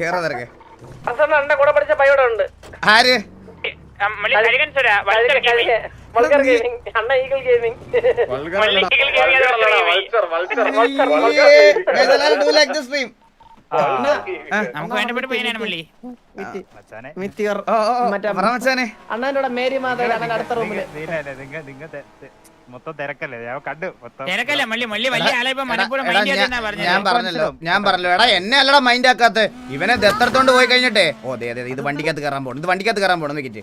കേറാ തിരക്കെ. അണ്ണന്റെ കൂടെ പഠിച്ച പയ്യോടെ ഉണ്ട്. ആര്? മേരി മാതാവ് അണ്ണൻ അടുത്ത റൂമിൽ മൊത്തം തിരക്കല്ലേ? ഞാൻ കണ്ടു. മൊത്തം തിരക്കല്ല? മള്ളി മള്ളി വലിയ ആളെ ഇപ്പൊ എടാ, മലപ്പുറം എടാ, മൈൻഡ് ഞാൻ- ചെയ്തെന്നാ ഞാൻ പറഞ്ഞത്? പറഞ്ഞല്ലോ ഞാൻ പറഞ്ഞല്ലോ. എടാ എന്നെ അല്ലടാ മൈൻഡ് ആക്കാത്ത. ഇവനെ ദത്തെടുത്തോണ്ട് പോയി കഴിഞ്ഞിട്ടേ? ഓ അതെ അതെ ഇത് വണ്ടിക്കകത്ത് കയറാൻ പോണം. ഇത് വണ്ടിക്കകത്ത് കയറാൻ പോണം. നോക്കിട്ട്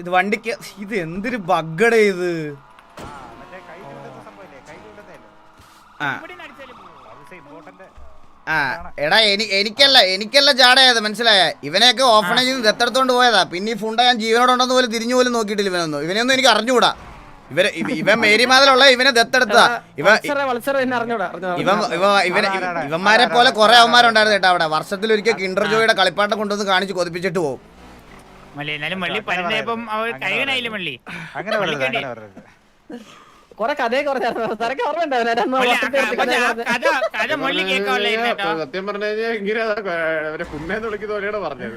ഇത് വണ്ടിക്ക് ഇത് എന്തൊരു ബഗ്ഗടേ ഇത്? ആ ഇവിടെ അടിച്ചാലും പോകും. അത് ഇമ്പോർട്ടന്റ് ആ എടാ എനി എനിക്കല്ല എനിക്കല്ല ജാടയത് മനസ്സിലായ? ഇവനെയൊക്കെ ഓഫണേജിൽ നിന്ന് ദത്തെടുത്തോണ്ട് പോയതാ. പിന്നെ ഈ ഫുണ്ട ഞാൻ ജീവനോടുണ്ടെന്ന് പോലും തിരിഞ്ഞു പോലും നോക്കിയിട്ടില്ല ഇവനൊന്നും. ഇവനെയൊന്നും എനിക്ക് അറിഞ്ഞുകൂടാ ഇവർ ഇവ- ഇവൻ മേരിമാതിലുള്ള ഇവനെ ദത്തെടുത്താ ഇവ വത്സര വത്സര അറിഞ്ഞൂടാ ഇവൻ ഇവ ഇവൻ ഇവന്മാരെ പോലെ കുറെ അവന്മാരുണ്ടായിരുന്നു കേട്ടോ അവിടെ. വർഷത്തിൽ ഒരിക്കൽ കിൻഡർ ജോയുടെ കളിപ്പാട്ടം കൊണ്ടുവന്ന് കാണിച്ച് കൊതിപ്പിച്ചിട്ട് പോകും എന്നാലും മള്ളി പരന്നപ്പം അവർ കഴുകനായില്ല മള്ളി അങ്ങനെ കൊറേ സത്യം പറഞ്ഞു കഴിഞ്ഞാൽ ഇങ്ങനെ അതാ അവരെ കുന്നേന്ന് വിളിക്കുന്ന പോലെയാണ് പറഞ്ഞത്.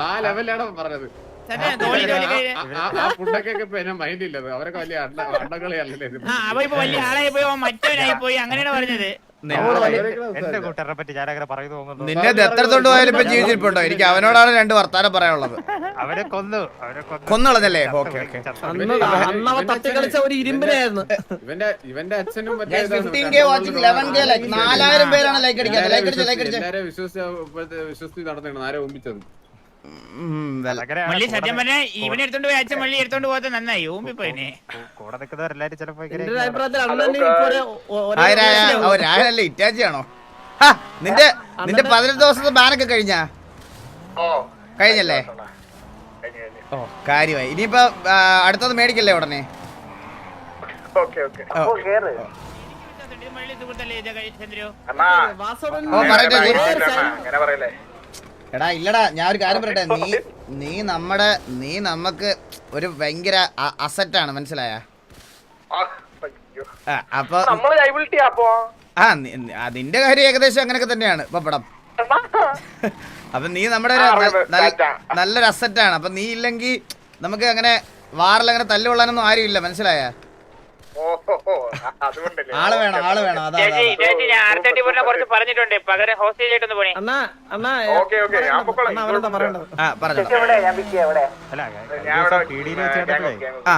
ആ, ലെവലിലാണ് പറഞ്ഞത്. സത്യം അവരൊക്കെ വലിയ ഇത്. ആ അവ ഇപ്പൊ വലിയ ആളായി പോയി മറ്റവരായി മറ്റവനായി പോയി അങ്ങനെയാണ് പറഞ്ഞത്. എന്റെ കൂട്ടുകാരെ പറ്റി ഞാനങ്ങനെ പറയുന്നു തോന്നുന്നു നിന്നെ ദത്തെടുത്തോണ്ട് പോയാലും ഇപ്പൊ ജീവിച്ചിരിപ്പുണ്ടോ എനിക്ക് അവനോടാണ് രണ്ട് വർത്താനം പറയാനുള്ളത്. അവരെ കൊന്നു അവരെ കൊന്നു. കൊന്നുകളഞ്ഞല്ലേ? Okay okay. ചത്തു. അന്ന് അന്നവ തട്ടി കളിച്ച ഒരു ഇരുമ്പിനായിരുന്നു ഇവന്റെ ഇവന്റെ അച്ഛനും മറ്റേ ഇതാണ് fifteen K watching eleven K like നാലായിരം പേരാണ് ലൈക്ക് അടിക്കാൻ ലൈക്ക് അടിച്ച് ലൈക്ക് അടിച്ച്. എല്ലാരെ വിശ്വസിച്ച് നടന്നിട്ടുണ്ട് ആരെ ഒമ്പിച്ചത് മള്ളി സത്യം പറഞ്ഞ ഇവനെ എടുത്തോണ്ട് പോയി അച്ഛൻ മള്ളി എടുത്തോണ്ട് പോകാത്ത നന്നായി ഓമ്പി പോയിനെ. കൂടെ നിൽക്കുന്നവരെല്ലാരും ചിലപ്പോ എന്റെ ഇങ്ങനെ ഒരു അഭിപ്രായത്തിൽ അണ്ണന് ഇപ്പൊ ഒരു- ഒ- ഒരു ആരായ വയസ്സിലെ- ഓ രാജനല്ലേ ഇറ്റാച്ചി ആണോ ഹാ, നിന്റെ നിന്റെ പതിനെട്ട് ദിവസത്തെ ബാനൊക്കെ കഴിഞ്ഞാ? കഴിഞ്ഞല്ലേ? ഓ കാര്യമായി. ഇനിയിപ്പോ അടുത്തത് മേടിക്കല്ലേ ഉടനെ? ഓ. പറയട്ടെ, എടാ ഇല്ലടാ ഞാൻ ഒരു കാര്യം പറയട്ടെ. നീ നീ നമ്മുടെ നീ നമുക്ക് ഒരു ഭയങ്കര അസറ്റാണ് മനസ്സിലായ? അപ്പൊ ആ അതിന്റെ കാര്യം ഏകദേശം അങ്ങനെയൊക്കെ തന്നെയാണ് പപ്പടം അപ്പൊ നീ നമ്മുടെ ഒരു നല്ലൊരു അസറ്റാണ് അപ്പൊ നീ ഇല്ലെങ്കിൽ നമുക്ക് അങ്ങനെ വാറിൽ അങ്ങനെ തല്ലുകൊള്ളാനൊന്നും ആരും ഇല്ല മനസ്സിലായ? ആൾ വേണം ആൾ വേണം. അതാ കുറച്ച് പറഞ്ഞിട്ടുണ്ട്. പകരം ഹോസ്റ്റേജ് ആയിട്ടൊന്ന് പോണേ. അണ്ണാ അണ്ണാ അണ്ണാ അവരെന്താ പറയണ്ടത്? ആ പറഞ്ഞു. അല്ല പീടിയിൽ വെച്ചിട്ടേ ആ.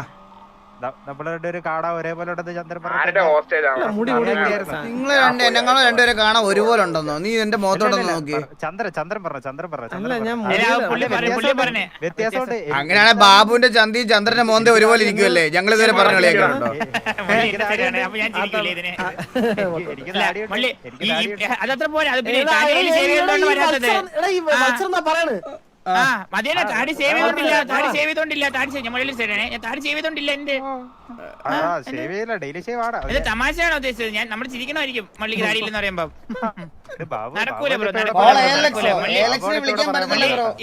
നമ്മളെ ഒരു കാട ഒരേപോലെ നിങ്ങൾ രണ്ട് ഞങ്ങൾ രണ്ടുപേരെ കാണാൻ ഒരുപോലെ ഉണ്ടെന്നോ നീ എന്റെ മുഖത്തോട്ടൊന്ന് നോക്കി ചന്ദ്രൻ ചന്ദ്രൻ പറഞ്ഞ ചന്ദ്രൻ പറഞ്ഞ വ്യത്യാസമുണ്ട്. അങ്ങനെയാണെങ്കിൽ ബാബുവിന്റെ ചന്തി ചന്ദ്രന്റെ മോന്തെ ഒരുപോലെ ഇരിക്കുമല്ലേ ഞങ്ങൾ ഇതുവരെ പറഞ്ഞ കളിയാക്കുന്നുണ്ടോ. അതത്ര പോലെ ആ. മതിയല്ല താടി സേവ് ചെയ്തോണ്ടില്ല താടി സേവ് ചെയ്തോണ്ടില്ല താടി സേവ് ഞമ്മളിൽ ശരിയാണ് ഞാൻ താടി സേവ് ചെയ്തോണ്ടില്ല എന്റെ ഇത് തമാശയാണോ ഉദ്ദേശിച്ചത്? ഞാൻ നമ്മൾ ചിരിക്കണമായിരിക്കും മള്ളിക്ക് താടി ഇല്ലെന്ന് പറയുമ്പോ. ഇത് ബാബു നടക്കൂല ബ്രോ,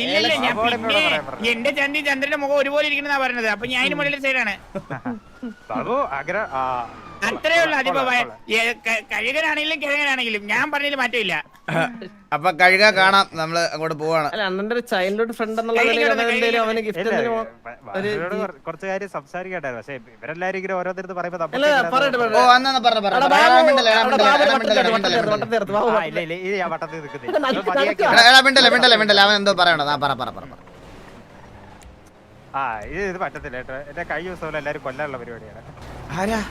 ഇല്ലല്ല ഞാൻ പിന്നെ. എന്റെ ചന്തി ചന്ദ്രന്റെ മുഖം ഒരുപോലെ ഇരിക്കണെന്നാ പറഞ്ഞത്. അപ്പൊ ഞാൻ മള്ളിയുടെ മുകളിൽ സൈഡാണ് ബാബു ആഗ്രഹ ആ അത്രേ ഉള്ളു അതിപ്പോ കഴുകനാണെങ്കിലും കിഴങ്ങനാണെങ്കിലും ഞാൻ പറഞ്ഞതിൽ മാറ്റമില്ല. അപ്പൊ കഴുക കാണാം. നമ്മൾ അങ്ങോട്ട് പോവാണ്. അല്ല അണ്ണന്റെ ഒരു ചൈൽഡ്ഹുഡ് ഫ്രണ്ട് എന്നുള്ള കൈ നിലയിൽ അവന് ഗിഫ്റ്റ് കുറച്ച് കാര്യം പക്ഷെ ഇവരെല്ലാരും ഇങ്ങനെ ഓരോരുത്തരുത്ത് പറയുമ്പോ അവൻ എന്തോ പറയണോ ഞാൻ പറ പറ പറ. ആ ഇത് ഇത് പറ്റത്തില്ല കേട്ടോ. എന്റെ കഴിഞ്ഞ ദിവസം എല്ലാരും കൊല്ലാനുള്ള പരിപാടിയാണ്. ആരാ?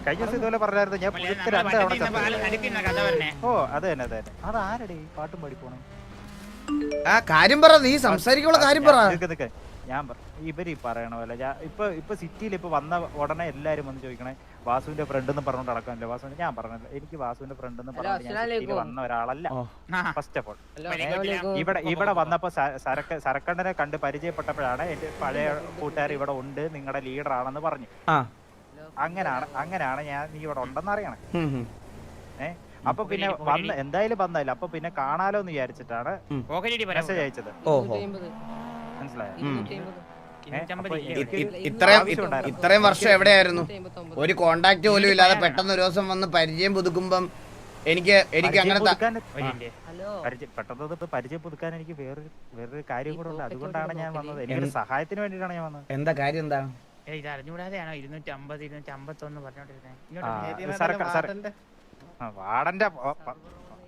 കഴിഞ്ഞ ദിവസം ഇതുപോലെ പറഞ്ഞായിരുന്നു. ഞാൻ നമ്മളെ രണ്ട് തവണ ഓ അത് തന്നെ അത് തന്നെ. അത് ആരടി? പാട്ടും പാടി പോണേ ആ കാര്യം പറ നീ സംസാരിക്കുള്ള കാര്യം പറ. ഞാൻ പറ- ഇവർ പറയണ പോലെ ഇപ്പൊ ഇപ്പൊ സിറ്റിയിൽ ഇപ്പൊ വന്ന ഉടനെ എല്ലാരും വന്ന് ചോദിക്കണേ വാസുവിന്റെ ഫ്രണ്ട് എന്ന് പറഞ്ഞോണ്ട് നടക്കാനില്ല? വാസുവിന്റെ ഞാൻ പറഞ്ഞില്ല. എനിക്ക് വാസുവിന്റെ ഫ്രണ്ട് എന്ന് പറഞ്ഞു വന്ന ഒരാളല്ല. ഫസ്റ്റ് ഓഫ് ഓൾ ഇവിടെ ഇവിടെ വന്നപ്പോ സരക്ക് സരക്കണ്ണനെ കണ്ട് പരിചയപ്പെട്ടപ്പോഴാണ് എന്റെ പഴയ കൂട്ടുകാർ ഇവിടെ ഉണ്ട് നിങ്ങളുടെ ലീഡർ ആണെന്ന് പറഞ്ഞു. അങ്ങനാണ് അങ്ങനെയാണ് ഞാൻ നീ ഇവിടെ ഉണ്ടെന്ന് അറിയണേ. ഏ? അപ്പൊ പിന്നെ വന്ന് എന്തായാലും വന്നല്ല അപ്പൊ പിന്നെ കാണാലോ എന്ന് വിചാരിച്ചിട്ടാണ് മെസ്സേജ് അയച്ചത്. മനസ്സിലായോ? ഇത്രയും ഇത്രയും വർഷം എവിടെയായിരുന്നു? ഒരു കോണ്ടാക്ട് പോലും ഇല്ലാതെ പെട്ടെന്ന് ഒരു ദിവസം വന്ന് പരിചയം പുതുക്കുമ്പം എനിക്ക് എനിക്ക് അങ്ങനെ പെട്ടെന്ന് പരിചയം പുതുക്കാൻ എനിക്ക് വേറൊരു വേറൊരു കാര്യം കൂടെ ഉണ്ട്. അതുകൊണ്ടാണ് ഞാൻ വന്നത്. എനിക്കൊരു സഹായത്തിന് വേണ്ടിയിട്ടാണ് ഞാൻ വന്നത്. എന്താ കാര്യം എന്താ? ഇത് അറിഞ്ഞുകൂടാതെയാണോ ഇരുന്നൂറ്റി അമ്പത് ഇരുന്നൂറ്റി അമ്പത്തൊന്ന് പറഞ്ഞോണ്ടിരുന്നത് ആ, ഇങ്ങോട്ട് ഇത് സർക്കാർ സർ- ആ, വാർഡന്റെ പ- പ-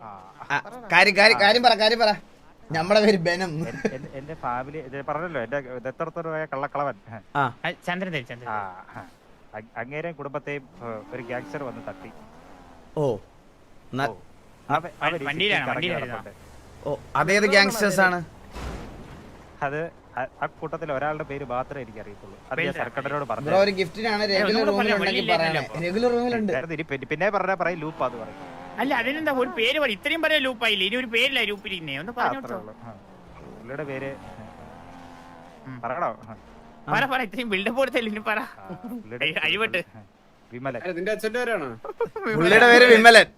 ആ, ആ, കാര്യം കാര്യം കാര്യം പറ കാര്യം പറ. നമ്മുടെ പേര് ബെനം. എന്റെ ഫാമിലി ഇത് പറഞ്ഞല്ലോ എന്റെ ദത്തടത്തോടായ കള്ളക്കളവൻ. ചന്ദ്രൻ ചന്ദ്രൻ. അങ്ങേരെയും കുടുംബത്തെയും ഒരു ഗ്യാങ്സ്റ്റർ വന്ന് തട്ടി. ഓ. അതേത് ഗ്യാങ്സ്റ്റേഴ്സ് ആണ്? അത് ആ- കൂട്ടത്തിൽ ഒരാളുടെ പേര് മാത്രമേ എനിക്ക് അറിയത്തുള്ളൂ അത് ഞാൻ പേര് സർക്കാരിനോട് പറഞ്ഞു ഒരു ഗിഫ്റ്റിനാണ് റെഗുലർ പറയാം, റെഗുലർ റൂമിലുണ്ട് പിന്നെ പറഞ്ഞ പറയും ലൂപ്പ് അത് പറയും. അല്ല അതിനെന്താ? ഒരു പേര് പറയും ഇത്രയും പറയാൻ ലൂപ്പായില്ലേ? ഇനി ഒരു പേരില്ല ലൂപ്പിരിക്കുന്നേ ഒന്ന് പറഞ്ഞോളൂ പേര്. പറയണോ? പറ പറ ഇത്രയും ബിൽഡപ്പ് കൊടുത്തല്ലേ ഇനി പറ. അഴിവട്ട്. വിമലൻ. അല്ല, നിന്റെ അച്ഛന്റെ പേരാണോ? പുള്ളിയുടെ പേര് വിമലൻ.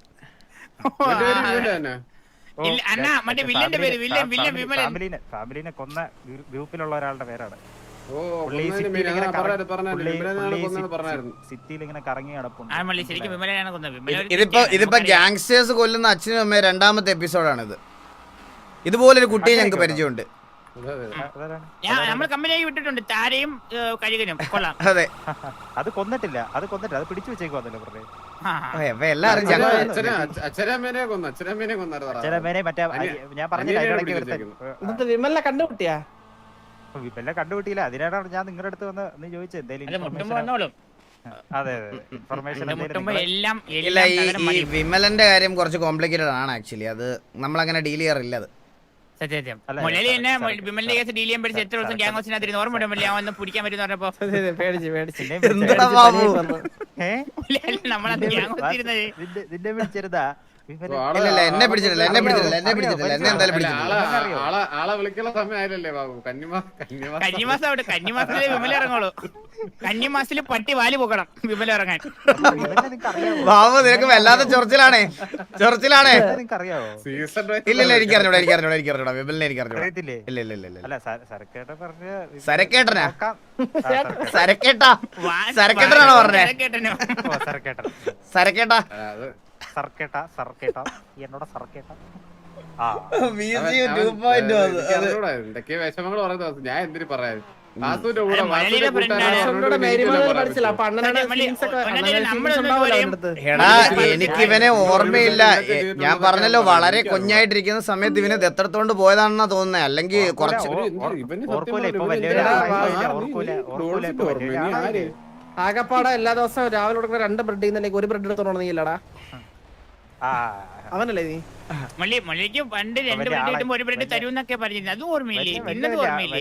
പേര് അണ്ണാ, മറ്റേ വില്ലന്റെ വില്ലൻ, വില്ലൻ, വിമലൻ. ഫാമിലിനെ ഫാമിലിനെ കൊന്ന ഗ്രൂപ്പിലുള്ള ഒരാളുടെ പേരാണ്. ഇതിപ്പോ ഇതിപ്പോ ഗാങ്സ്റ്റേഴ്സ് ഗ്യാങ്സ്റ്റേഴ്സ് കൊല്ലുന്ന അച്ഛനും അമ്മയും രണ്ടാമത്തെ എപ്പിസോഡാണിത് ഇതുപോലൊരു കുട്ടിയെ ഞങ്ങൾക്ക് പരിചയമുണ്ട്. നമ്മൾ കമ്പനിയായി വിട്ടിട്ടുണ്ട്. താരയും കഴുകനും. കൊള്ളാം. അതെ. അത് കൊന്നിട്ടില്ല. അത് കൊന്നിട്ടില്ല. അത് പിടിച്ചു വെച്ചേക്കുവാന്നല്ലോ പറഞ്ഞേ വിമലിനെ കണ്ടുപിട്ടിയാ വിമലിനെ കണ്ടുപിട്ടിയില്ല അതിനാണ് ഞാൻ നിങ്ങളുടെ അടുത്ത് വന്ന് ഒന്ന് ചോദിച്ചത് എല്ലാം ഇല്ല ഈ. വിമലന്റെ കാര്യം കുറച്ച് കോംപ്ലിക്കേറ്റഡ് ആണ് ആക്ച്വലി അത് നമ്മളങ്ങനെ ഡീൽ ചെയ്യാറില്ല അത്. സത്യം. സത്യം മുരളി സർ- വിമലിന്റെ കേസ് ഡീൽ ചെയ്യാൻ എത്ര ദിവസം ഗ്യാങ് ഹൗസിനകത്ത് ഓർമ്മ ഉണ്ടല്ലോ ഞാൻ വന്ന് പിടിക്കാൻ പറ്റുന്ന പറഞ്ഞപ്പോ. നമ്മളത് ഗ്യാങ് ഹൗസ് ഇരുന്നത് എന്നെ പിടിച്ചിട്ടില്ല എന്നെ പിടിച്ചിട്ടില്ല എന്നെ പിടിച്ചിട്ടില്ല എന്നെ എന്തായാലും പിടിച്ചിട്ടില്ല. കന്നിമാസം അവിടെ കന്നിമാസത്തിലെ വിമല ഇറങ്ങോളൂ കന്നിമാസത്തിൽ പട്ടി വാലി പോകണം വിമല ഇറങ്ങാൻ. ബാബു നിനക്ക് വല്ലാത്ത ചൊറച്ചിലാണേ. ചൊറച്ചിലാണേ. ഇല്ലില്ല നിനക്ക് അറിയാവോ സീസൺ ഇല്ല ഇല്ല എനിക്ക് അറിഞ്ഞൂടാ എനിക്ക് അറിഞ്ഞൂടാ എനിക്ക് അറിഞ്ഞൂടാ വിമലിനെ എനിക്ക് അറിഞ്ഞൂടാ അറിയത്തില്ലേ ഇല്ല ഇല്ല ഇല്ല സരക്കേട്ടനാ? സരക്കേട്ടാ? സരക്കേട്ടനാണോ പറഞ്ഞേ? സരക്കേട്ടാ? അത് സർക്കേട്ട സർക്കേട്ട. എന്നോട് സർക്കേട്ട. ആ. അവൻ- അവൻ- എനിക്ക് അറിഞ്ഞൂടാ, എന്തൊക്കെയോ വിഷമങ്ങൾ പറയുന്ന ഞാൻ എന്തിനു പറയാൻ. എടാ എനിക്ക് ഇവനെ ഓർമ്മയില്ല. ഞാൻ പറഞ്ഞല്ലോ വളരെ കുഞ്ഞായിട്ടിരിക്കുന്ന സമയത്ത് ഇവനെ ദത്തെടുത്തോണ്ട് പോയതാണെന്നാ തോന്നുന്നത് അല്ലെങ്കിൽ കുറച്ച്? ആകപ്പാടെ എല്ലാ ദിവസവും രാവിലെ കൊടുക്കുന്ന രണ്ട് ബ്രെഡ് നിന്ന് ഒരു ബ്രെഡ് എടുത്തോണ്ട് നീ ഇല്ലടാ ആ. അവനല്ലേ നീ? മള്ളി മള്ളിക്ക് പണ്ട് രണ്ട് ബ്രെഡ് കിട്ടുമ്പോ ഒരു ബ്രെഡ് തരുമെന്നൊക്കെ പറഞ്ഞിരുന്നു. അതും ഓർമ്മയില്ലേ? ഇന്നത് ഓർമ്മയില്ലേ.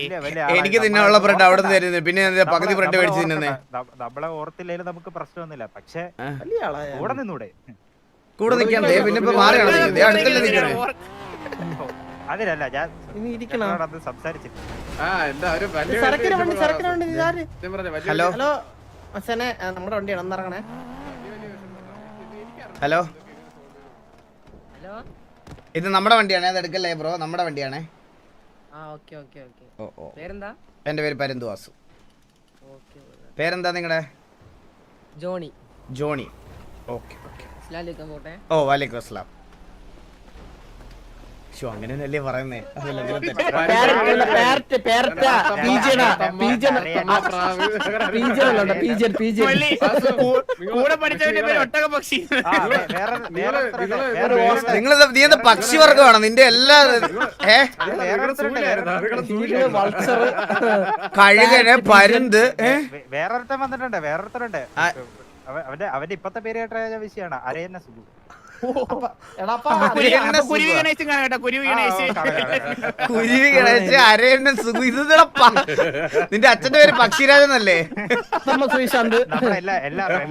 എനിക്ക് തിന്നാനുള്ള ബ്രെഡ് അവിടെ നിന്ന്. തരുന്നത്. പിന്നെ പകുതി ബ്രെഡ് മേടിച്ച് തിന്നുന്നേ നമ്മളെ ഓർത്തില്ലേലും നമുക്ക് പ്രശ്നമൊന്നുമില്ല. പക്ഷെ കൂടെ നിന്നൂടെ. കൂടെ നിൽക്കണ്ടേ പിന്നെ ഇപ്പൊ മാറിയാണ് നിൽക്കുന്നത് അടുത്തല്ലേ നിൽക്കണേ. ഞാൻ ഇനി ഇരിക്കണം. ഞങ്ങളോട് അത് ആ, എന്താ ഒരു വലിയ സരക്കിന് വണ്ടി വിഷമം വണ്ടി ഇതാര്? സത്യം പറഞ്ഞാ ഹലോ? ഹലോ? നമ്മുടെ വണ്ടിയാണ്. ഒന്നിറങ്ങണേ. Hello hello? ഇത് നമ്മുടെ വണ്ടിയാണ് അത് എടുക്കല്ലേ ബ്രോ നമ്മുടെ വണ്ടിയാണ്. എന്റെ പേര് പരന്തു വാസു. പേരെന്താ നിങ്ങളുടെ ജോണി. ജോണി. ഓക്കെ ഓ വാലിക്കും അസ്സലാം. ഷോ അങ്ങനെയല്ലേ പറയുന്നേ കൂടെ പഠിച്ചവന്റെ പേര് ഒട്ടക പക്ഷി. നിങ്ങൾ നീ എന്താ പക്ഷിവർഗമാണോ നിന്റെ എല്ലാ കഴുകന് പരുന്ത് വേറൊരുത്തൻ വന്നിട്ടുണ്ട് വേറൊരുത്തരുണ്ട് അവന്റെ അവന്റെ ഇപ്പത്തെ പേര് കേട്ട വിഷയമാണ് അരയന്ന സുഖം കുരുവി- കാണാം ഗണേശ്. കുരുവി അരയണ്ണൻ സുഖം ഇത് ഇതെടാ പ- നിന്റെ അച്ഛന്റെ പേര് പക്ഷിരാജൻ അല്ലേ നമ്മ ശ്രീശാന്ത് നമ്മളെ എല്ലാ. എല്ലാവരും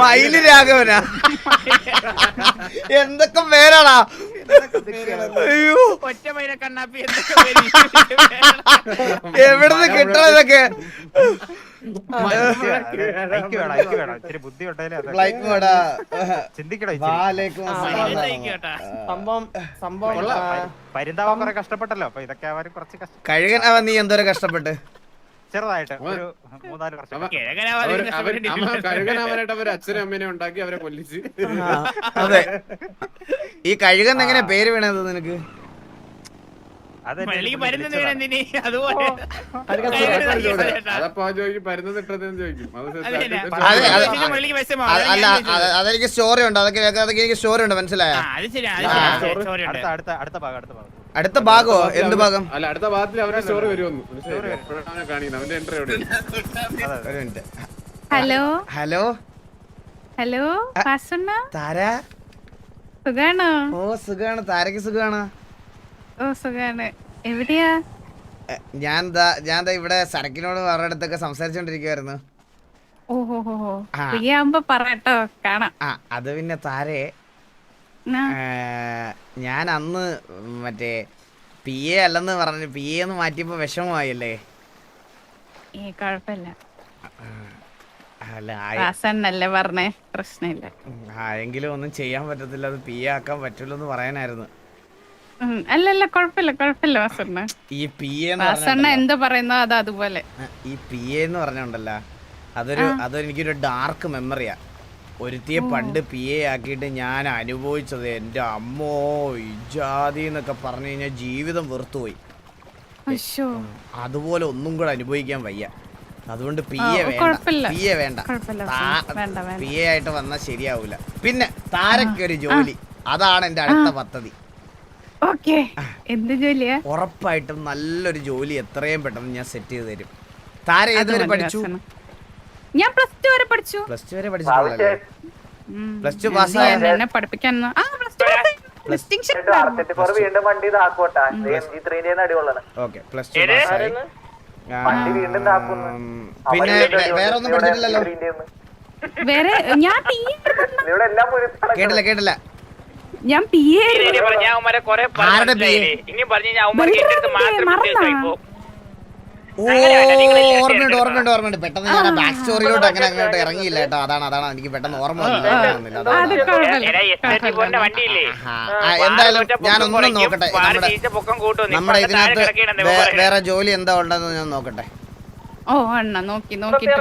മയിൽ രാഘവനാ? എന്തൊക്കെ പേരാടാ? അയ്യോ. ഒറ്റ മൈന കണ്ണാപ്പി എന്തൊക്കെ പേര്? എവിടുന്ന് കിട്ടണം ഇതൊക്കെ പരിന്താവാൻ കുറെ കഷ്ടപ്പെട്ടല്ലോ. അപ്പൊ ഇതൊക്കെ അവർ കുറച്ച് കഷ്ട കഴുകൻ അവൻ നീ എന്തോരം കഷ്ടപ്പെട്ട്? ചെറുതായിട്ട് ഒരു മൂന്നാൽ വർഷം അവർ അച്ഛനും അമ്മേനെ ഉണ്ടാക്കി അവരെ കൊല്ലിച്ച്. അതെ. ഈ കഴുകൻ എങ്ങനെ പേര് വേണത് നിനക്ക്? അതെനിക്ക് സ്റ്റോറി ഉണ്ട് അതൊക്കെ അതൊക്കെ എനിക്ക് സ്റ്റോറി. ഉണ്ട് മനസ്സിലായ. അടുത്ത ഭാഗോ അടുത്ത ഭാഗം. അടുത്ത ഭാഗം? അടുത്ത ഭാഗമോ എന്ത് ഭാഗം? അല്ല അടുത്ത ഭാഗത്തിൽ അവരുടെ സ്റ്റോറി വരുമെന്ന്. ഹലോ? ഹലോ? ഹലോ? താര? സുഖാണോ? ഓ സുഖാണ്. താരക്ക് സുഖാണ്. ഓ സുഖാണ്. എവിടെയാ? ഞാൻ ഞാൻ ഇവിടെ സരക്കിനോട് അടുത്തൊക്കെ സംസാരിച്ചോണ്ടിരിക്കുവായിരുന്നു. അത് പിന്നെ താരേ. ഞാൻ അന്ന് മറ്റേ പി എ അല്ലെന്ന് പറഞ്ഞു പി എ എന്ന് മാറ്റിയപ്പോ വിഷമമായില്ലേ. എങ്കിലും ഒന്നും ചെയ്യാൻ പറ്റത്തില്ല അത് പി എ ആക്കാൻ പറ്റുള്ളൂ പറയാനായിരുന്നു. അല്ലല്ല കുഴപ്പമില്ല കുഴപ്പമില്ല വാസണ്ണ. ഈ പി വാസണ്ണ എന്ത് പറയുന്നോ അത് അതുപോലെ. ഈ പി എന്ന് പറഞ്ഞുണ്ടല്ല അതൊരു അതൊരു എനിക്കൊരു ഡാർക്ക് മെമ്മറിയാ ഒരുത്തിയെ പണ്ട് പി എ ആക്കിയിട്ട് ഞാൻ അനുഭവിച്ചത് എന്റെ അമ്മോ ഇജാതി എന്നൊക്കെ പറഞ്ഞു കഴിഞ്ഞാൽ ജീവിതം വെറുത്തുപോയി. അതുപോലെ ഒന്നും കൂടെ അനുഭവിക്കാൻ വയ്യ. അതുകൊണ്ട് പി എ വേണ്ട. പി എ വേണ്ട. പി എ ആയിട്ട് വന്നാൽ ശരിയാവൂല. പിന്നെ താരക്കൊരു ജോലി. അതാണ് എന്റെ അടുത്ത പദ്ധതി. എന്ത് ജോലിയാ? ഉറപ്പായിട്ടും നല്ലൊരു ജോലി എത്രയും പെട്ടെന്ന് ഞാൻ സെറ്റ് ചെയ്ത് തരും. താര ഏതുവരെ പഠിച്ചു? ഞാൻ പ്ലസ് ടു വരെ പഠിച്ചു. പ്ലസ് ടു വരെ പഠിച്ചിട്ടുള്ളല്ലേ പ്ലസ് ടു പാസ് എന്നെ പഠിപ്പിക്കാൻ ആ പ്ലസ് ടു ഡിസ്റ്റിങ്ഷൻ വീണ്ടും ഓക്കെ പ്ലസ് ടു പാസ്സായി ആ, പിന്നെ വേറെ ഒന്നും പഠിച്ചിട്ടില്ലല്ലോ വേറെ ഞാൻ കേട്ടില്ല കേട്ടില്ല. ഞാൻ പി എ ആരുടെ പേര്? ഓ ഓർമ്മയുണ്ട് ഓർമ്മയുണ്ട് ഓർമ്മയുണ്ട്. പെട്ടെന്ന് ഞാൻ ബാക്ക് സ്റ്റോറിയിലോട്ട് അങ്ങനെ അങ്ങോട്ട് ഇറങ്ങിയില്ല കേട്ടോ. അതാണ് അതാണ്. എനിക്ക് പെട്ടെന്ന് ഓർമ്മ വന്നില്ല ഓർമ്മ വന്നില്ല അത് അതാണ് വണ്ടിയില്ലേ? ആഹാ. ആ, എന്തായാലും ഞാനൊന്നും നോക്കട്ടെ. നമ്മുടെ പൊക്കം കൂട്ടും. നമ്മുടെ ഇതിനകത്ത് വേ- വേറെ ജോലി എന്താ ഉണ്ടെന്ന് ഞാൻ നോക്കട്ടെ. ഓ അണ്ണ നോക്കി നോക്കിട്ട്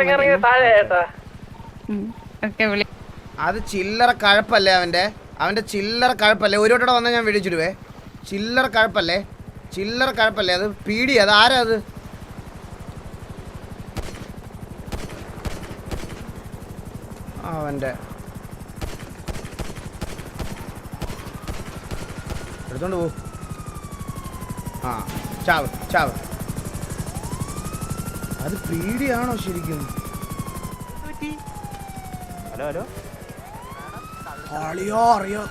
ഓക്കെ വിളി അത് ചില്ലറ കഴപ്പല്ലേ അവന്റെ? അവന്റെ ചില്ലറ കഴപ്പല്ലേ? ഒരു വട്ടം വന്നാൽ ഞാൻ വിളിച്ചിടുവേ. ചില്ലറ കഴപ്പല്ലേ? ചില്ലറ കഴപ്പല്ലേ? അത് പീടി അത് ആരാ അത്? അവന്റെ. എടുത്തോണ്ട് പോ. ആ ചാവ് ചാവ്. അത് പീടിയാണോ ശരിക്കും? Hello hello. അറിയോ അറിയോ?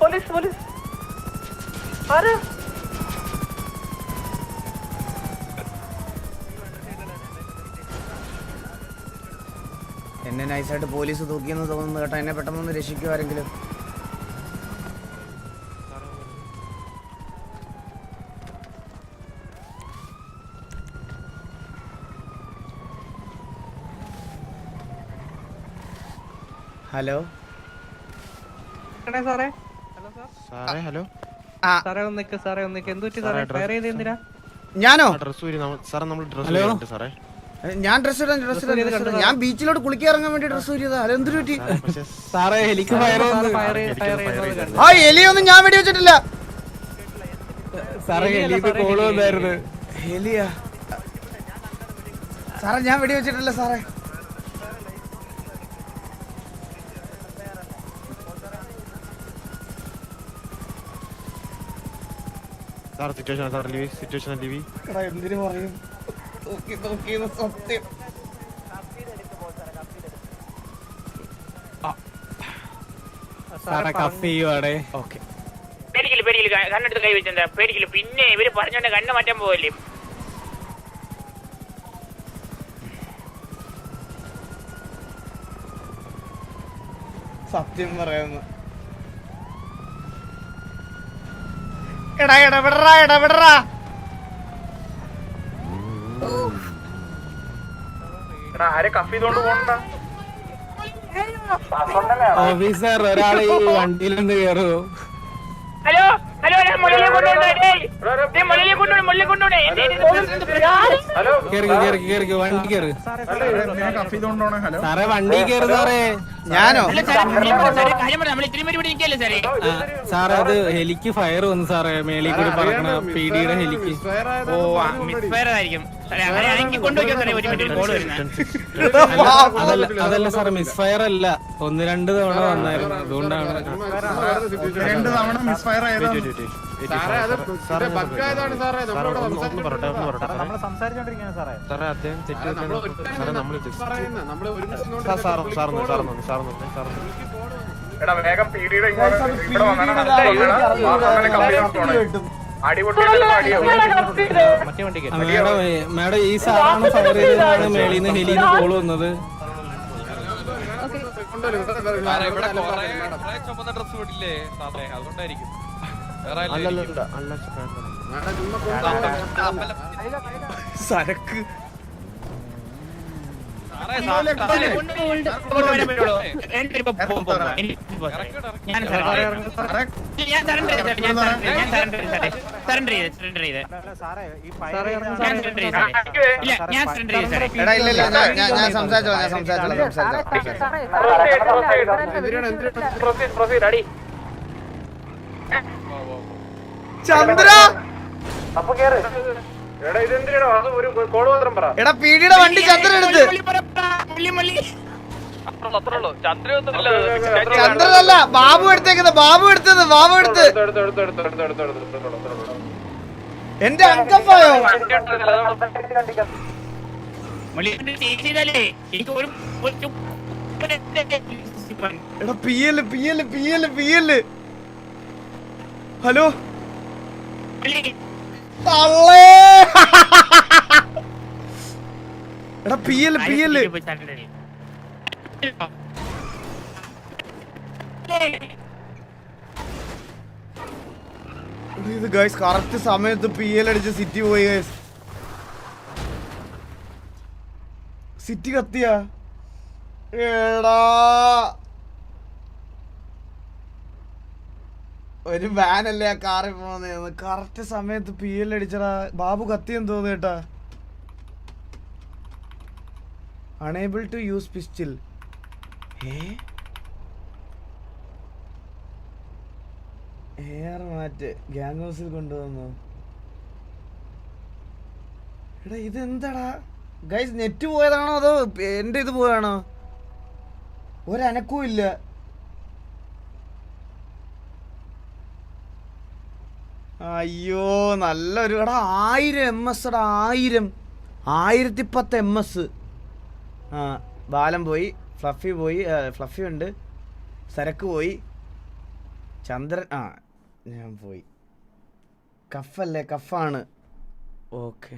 Police police. ആരാ? എന്നെ നൈസായിട്ട് പോലീസ് തൂക്കിയെന്ന് തോന്നുന്നു കേട്ടോ. എന്നെ പെട്ടെന്നൊന്ന് രക്ഷിക്കുമോ ഹലോ? സാറേ. സാറേ ഹലോ? സാറേ സാറേ എന്ത് പറ്റി സാറേ ഫയർ ചെയ്ത് എന്തിനാ? ഞാനോ? സാറേ നമ്മൾ ഡ്രസ് സാറേ. ഞാൻ ഡ്രസ് ഇടാൻ ഡ്രസ് ഇടാൻ ഞാൻ ബീച്ചിലോട്ട് കുളിക്കാറങ്ങാൻ വേണ്ടി ഡ്രസ് ഊരിയതാ. അതെന്തൊരു പറ്റി? സാറേ. ആ എലിയൊന്നും ഞാൻ വെടി വെച്ചിട്ടില്ല. സാറേ എലിക്ക് കോൾ വന്നായിരുന്നു. എലിയാ. സാറേ ഞാൻ വെടി വെച്ചിട്ടില്ല സാറേ. സാർ സിറ്റുവേഷൻ സാർ ലിവി സിറ്റുവേഷൻ ലിവി എടാ എന്തിനു പറയും? നോക്കി നോക്കിയെന്ന് സത്യം. സാറേ കഫ് ചെയ്യുവാടേ. ഓക്കെ. പേടിക്കില്ല പേടിക്കില്ല ക- കണ്ണെടുത്ത് കൈ വെച്ചെന്താ പേടിക്കില്ല പിന്നെ ഇവർ പറഞ്ഞോണ്ട് കണ്ണ് മാറ്റാൻ പോവല്ലേ? സത്യം പറയുന്നു. എടാ എടാ വിടറാ എടാ വിടറാ. ഓഫീസർ ഒരാളെ വണ്ടിയിൽ നിന്ന് കയറൂ ഹലോ ഹലോ കേറി കേറി കേറി വണ്ടി കേറ്. സാറേ വണ്ടി കേറി സാറേ. ഞാനോ അല്ല സാറേ അത് ഹെലിക്ക് ഫയർ വന്നു സാറേ മേളിൽ കൂടി പറക്കണ പി ഡിയുടെ ഹെലിക്ക് ഓ മിസ് ഫയർ ആയിരിക്കും സാറേ അങ്ങനെയാണെങ്കിൽ കൊണ്ടുപോയിക്കോ സാറേ ഒരു മിനിറ്റ് കോൾ വരുന്നത് അതല്ല സാറേ മിസ് ഫയർ അല്ല ഒന്ന് രണ്ട് തവണ വന്നായിരുന്നു അതുകൊണ്ടാണ് രണ്ട് തവണ മിസ്ഫയർ wait. സാറേ അത് ആയതാണ് സാറേ. നമ്മൾ സംസാരിച്ചോണ്ടിരിക്കുകയാണ് സാറേ സാറേ അദ്ദേഹം തെറ്റ്. സാറേ നമ്മൾ sir sir sir sir. Sir വണ്ടി ആ, മേഡം ഈ സാറാണ് ഫയർ ചെയ്തതാണ് മേളിന്ന് ഹെലിന്ന് കോൾ വന്നത്. അതുകൊണ്ടായിരിക്കും. വേറെ ഞാൻ സംസാരിച്ചോളാം ഞാൻ സംസാരിച്ചോളാം സംസാരിച്ചോളാം. ചന്ദ്ര! എടാ പീടിയുടെ വണ്ടി ചന്ദ്ര എടുത്ത്. ചന്ദ്രനല്ല ബാബു എടുത്തേക്കുന്നത് ബാബു എടുത്തത് ബാബു എടുത്ത് എന്റെ അങ്കപ്പായോ എടാ P L P L P L P L hello തള്ളേ എടാ പി എൽ പി എൽ ഇത് ഗൈസ് കറക്റ്റ് സമയത്ത് പി എൽ അടിച്ച് സിറ്റി പോയി ഗൈസ് സിറ്റി കത്തിയ? എടാ. ഒരു വാനല്ലേ ആ കാറിൽ പോകുന്നത് കറക്റ്റ് സമയത്ത് പി എൽ അടിച്ചടാ. ബാബു കത്തിയെന്ന് തോന്നുന്നു കേട്ടാ. അണേബിൾ ടു യൂസ് പിസ്റ്റിൽ ഏ? എയർ മാറ്റ്. ഗ്യാങ് ഹൗസിൽ കൊണ്ടുവന്നു. എടാ ഇതെന്താടാ? ഗൈസ് നെറ്റ് പോയതാണോ അതോ എന്റെ ഇത് പോയാണോ ഒരനക്കവും ഇല്ല. അയ്യോ നല്ലൊരു എടാ ആയിരം എം എസ് എടാ ആയിരം. ആയിരത്തി പത്ത് എം എസ് ബാലം പോയി ഫ്ലഫി പോയി ഫ്ലഫി ഉണ്ട് സരക്ക് പോയി ചന്ദ്രൻ ആ ഞാൻ പോയി. കഫല്ലേ കഫാണ്. ഓക്കെ.